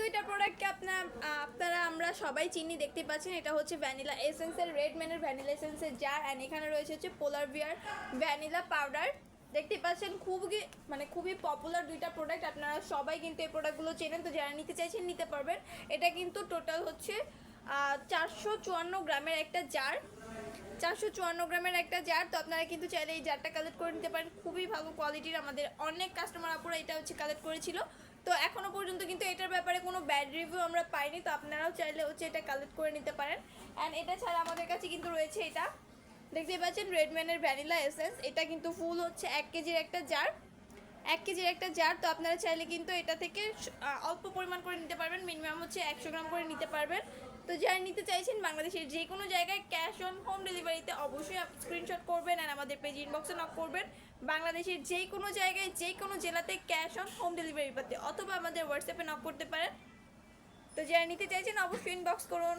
দুইটা প্রোডাক্টকে আপনার আপনারা, আমরা সবাই চিনি, দেখতে পাচ্ছেন, এটা হচ্ছে ভ্যানিলা এসেন্সের রেড ম্যানের ভ্যানিলা এসেন্সের জার অ্যান্ড এখানে রয়েছে হচ্ছে পোলার বিয়ার ভ্যানিলা পাউডার দেখতে পাচ্ছেন, খুবই মানে খুবই পপুলার দুইটা প্রোডাক্ট আপনারা সবাই কিন্তু এই প্রোডাক্টগুলো চেনেন, তো যারা নিতে চাইছেন, নিতে পারবেন। এটা কিন্তু টোটাল হচ্ছে চারশো চুয়ান্ন গ্রামের একটা জার চারশো চুয়ান্ন গ্রামের একটা জার তো আপনারা কিন্তু চাইলে এই জারটা কালেক্ট করে নিতে পারেন। খুবই ভালো কোয়ালিটির আমাদের অনেক কাস্টমার আপুরা এটা হচ্ছে কালেক্ট করেছিল। তো এখনও পর্যন্ত কিন্তু এটার ব্যাপারে কোনো ব্যাড রিভিউ আমরা পাইনি, তো আপনারাও চাইলে হচ্ছে এটা কালেক্ট করে নিতে পারেন। অ্যান্ড এটা ছাড়া আমাদের কাছে কিন্তু রয়েছে এটা। দেখতেই পাচ্ছেন রেডম্যানের ভ্যানিলা এসেন্স এটা কিন্তু ফুল হচ্ছে এক কেজির একটা জার এক কেজির একটা জার তো আপনারা চাইলে কিন্তু এটা থেকে অল্প পরিমাণ করে নিতে পারবেন। মিনিমাম হচ্ছে একশো গ্রাম করে নিতে পারবেন। তো যারা নিতে চাইছেন বাংলাদেশের যে কোনো জায়গায় ক্যাশ অন অবশ্যই স্ক্রিনশট করবেন আর আমাদের পেজ ইনবক্সে নক করবেন। বাংলাদেশের যে কোনো জায়গায় যে কোনো জেলাতে ক্যাশ অন হোম ডেলিভারি পাতে, অথবা আমাদের হোয়াটসঅ্যাপে নক করতে পারেন। তো যারা নিতে চাইছেন, অবশ্যই ইনবক্স করুন।